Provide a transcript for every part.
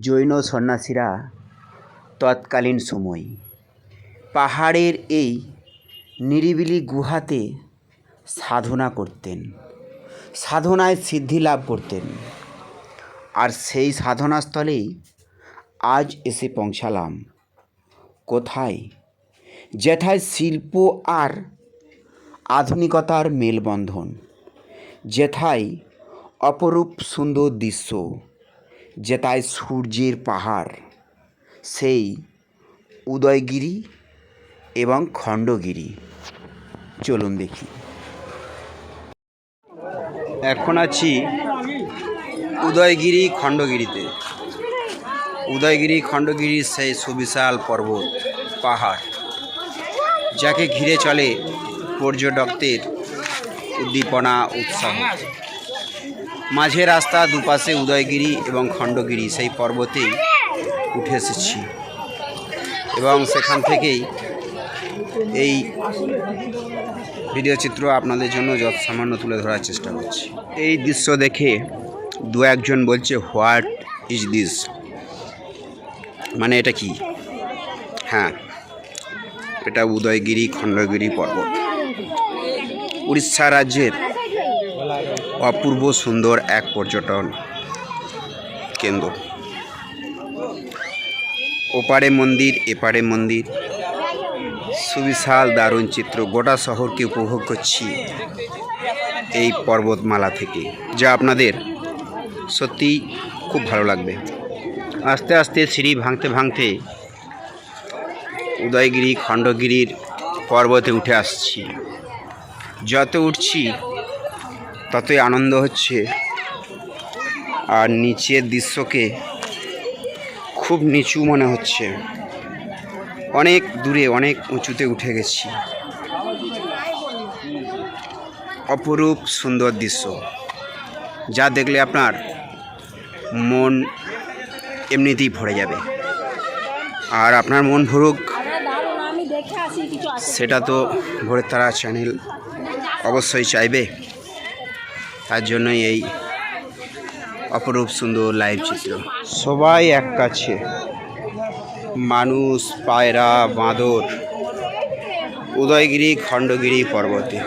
জৈন সন্ন্যাসীরা তৎকালীন সময় পাহাড়ের এই নিরিবিলি গুহাতে সাধনা করতেন, সাধনায় সিদ্ধি লাভ করতেন। আর সেই সাধনাস্থলেই আজ এসে পৌঁছালাম। কোথায়? যেথায় শিল্প আর আধুনিকতার মেলবন্ধন, যেথায় অপরূপ সুন্দর দৃশ্য যেথায় সূর্যের পাহাড়, সেই উদয়গিরি এবং খণ্ডগিরি। চলুন দেখি। এখন আছি উদয়গিরি খণ্ডগিরিতে। উদয়গিরি খণ্ডগিরির সেই সুবিশাল পর্বত, পাহাড়, যাকে ঘিরে চলে পর্যটকদের উদ্দীপনা, উৎসাহ। মাঝে রাস্তা, দুপাশে উদয়গিরি এবং খণ্ডগিরি সেই পর্বতেই উঠে এসেছি। এবং সেখান থেকেই এই ভিডিও চিত্র আপনাদের জন্য যত সামান্য তুলে ধরার চেষ্টা করছি। এই দৃশ্য দেখে দু একজন বলছে, হোয়াট ইজ দিস? মানে এটা কি? হ্যাঁ এটা উদয়গিরি, খণ্ডগিরি পর্বত। উড়িষ্যা রাজ্যের অপূর্ব সুন্দর এক পর্যটন কেন্দ্র। ওপারে মন্দির, এপারে মন্দির। সুবিশাল দারুণ চিত্র। গোটা শহরকে উপভোগ করছি এই পর্বতমালা থেকে, যা আপনাদের সত্যি খুব ভালো লাগবে। আস্তে আস্তে সিঁড়ি ভাঙতে ভাঙতে উদয়গিরি, খণ্ডগিরির পর্বতে উঠে আসছি। যত উঠছি ততই আনন্দ হচ্ছে। আর নিচের দৃশ্যকে খুব নিচু মনে হচ্ছে। অনেক দূরে, অনেক উঁচুতে উঠে গেছি। অপরূপ সুন্দর দৃশ্য। যা দেখলে আপনার মন এমনিতেই ভরে যাবে। আর আপনার মন ভরুক, সেটা তো ভোরের তারা চ্যানেল অবশ্যই চাইবে। তার জন্যই এই অপরূপ সুন্দর লাইভ চিত্র। সবাই এক কাছে। মানুষ পায়রা বাঁদর উদয়গিরি খণ্ডগিরি পর্বতে।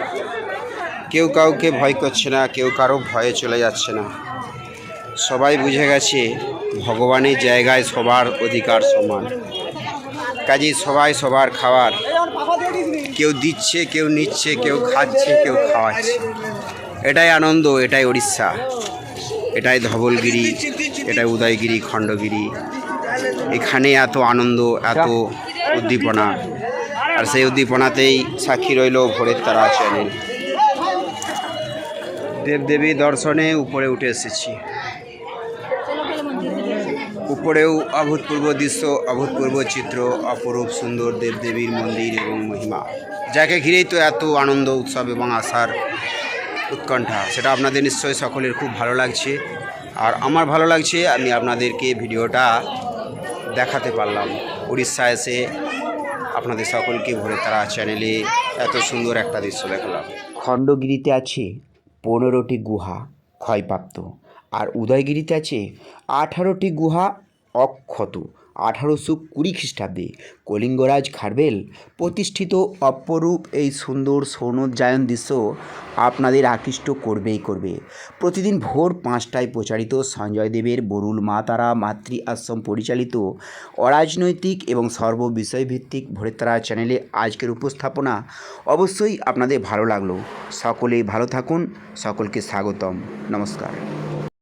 কেউ কাউকে ভয় করছে না কেউ কারও ভয়ে চলে যাচ্ছে না। সবাই বুঝে গেছে ভগবানের জায়গায় সবার অধিকার সমান। কাজেই সবাই সবার খাবার। কেউ দিচ্ছে কেউ নিচ্ছে কেউ খাচ্ছে কেউ খাওয়াচ্ছে। এটাই আনন্দ, এটাই উড়িষ্যা এটাই ধবলগিরি, এটাই উদয়গিরি, খণ্ডগিরি। এখানে এত আনন্দ, এত উদ্দীপনা। আর সেই উদ্দীপনাতেই সাক্ষী রইল ভোরের তারা চ্যানেল দেবদেবী দর্শনে উপরে উঠে এসেছি। উপরেও অভূতপূর্ব দৃশ্য, অভূতপূর্ব চিত্র, অপরূপ সুন্দর দেবদেবীর মন্দির এবং মহিমা। যাকে ঘিরেই তো এত আনন্দ, উৎসব এবং আশার উৎকণ্ঠা, সেটা আপনাদের নিশ্চয়ই সকলের খুব ভালো লাগছে। আর আমার ভালো লাগছে, আমি আপনাদেরকে ভিডিওটা দেখাতে পারলাম। উড়িষ্যা এসে আপনাদের সকলকে ভরে তারা চ্যানেলে এত সুন্দর একটা দৃশ্য দেখালাম। খণ্ডগিরিতে আছে পনেরোটি গুহা ক্ষয়প্রাপ্ত, আর উদয়গিরিতে আছে আঠারোটি গুহা অক্ষত আঠারোশো কুড়ি খ্রিস্টাব্দে কলিঙ্গরাজ খারবেল প্রতিষ্ঠিত অপরূপ এই সুন্দর সৌনোজ্জায়ন দৃশ্য আপনাদের আকৃষ্ট করবেই করবে। প্রতিদিন ভোর পাঁচটায় প্রচারিত সঞ্জয় দেবের বরুল মা তারা মাতৃ আশ্রম পরিচালিত অরাজনৈতিক এবং সর্ববিষয়ভিত্তিক ভোরের তারা চ্যানেলে আজকের উপস্থাপনা অবশ্যই আপনাদের ভালো লাগল। সকলে ভালো থাকুন, সকলকে স্বাগতম। নমস্কার।